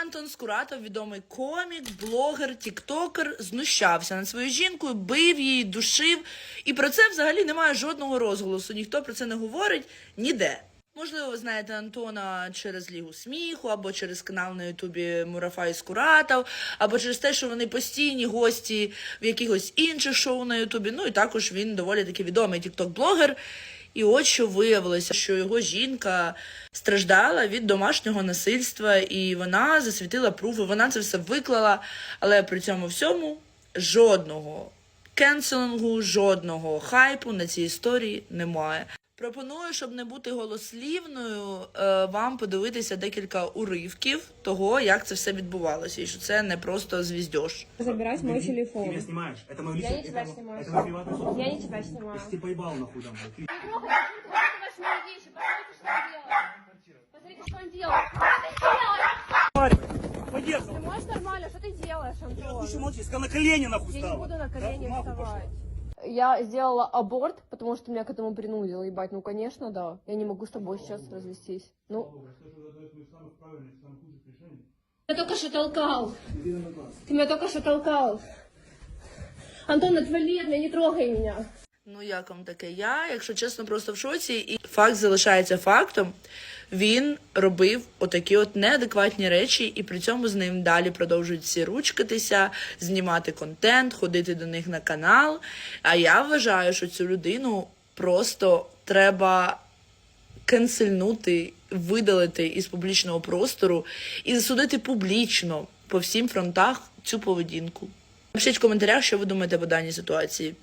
Антон Скуратов, відомий комік, блогер, тіктокер, знущався над своєю жінкою, бив її, душив. І про це взагалі немає жодного розголосу. Ніхто про це не говорить ніде. Можливо, ви знаєте Антона через Лігу сміху, або через канал на Ютубі Мурафа Скуратов, або через те, що вони постійні гості в якихось інших шоу на Ютубі. Ну і також він доволі таки відомий тікток-блогер. І от що виявилося, що його жінка страждала від домашнього насильства, і вона засвітила пруфи, вона це все виклала, але при цьому всьому жодного кенселингу, жодного хайпу на цій історії немає. Пропоную, щоб не бути голослівною, е, вам подивитися декілька уривків того, як це все відбувалося, і що це не просто звіздьош. забирать мой Ты телефон. меня снимаешь. Это мое Я личное. не тебя это, снимаю. Это мой приватный собственность. Я не тебя снимаю. Я ж тебе поебал нахуй домой. Ты- Не трогай, зачем ты трогаешь мои вещи? Посмотрите, что он делает. Посмотрите, что он делает. Что ты делаешь? Поехал. Ты можешь нормально? Что ты делаешь, Я Антон? лучше молчи, сказал на колени нахуй Я стал. не буду на колени Да, нахуй вставать. Я сделала аборт, потому что меня к этому принудило, ебать. Ну, конечно, да. Я не могу с тобой сейчас развестись. Ну. Я только что толкал. Ты меня только что толкал. Антон, отвали от меня, не трогай меня. Ну, як вам таке? Я, якщо чесно, просто в шоці, і факт залишається фактом. Він робив отакі от неадекватні речі, і при цьому з ним далі продовжують всі ручкатися, знімати контент, ходити до них на канал. А я вважаю, що цю людину просто треба канцельнути, видалити із публічного простору і засудити публічно по всім фронтах цю поведінку. Напишіть в коментарях, що ви думаєте по даній ситуації.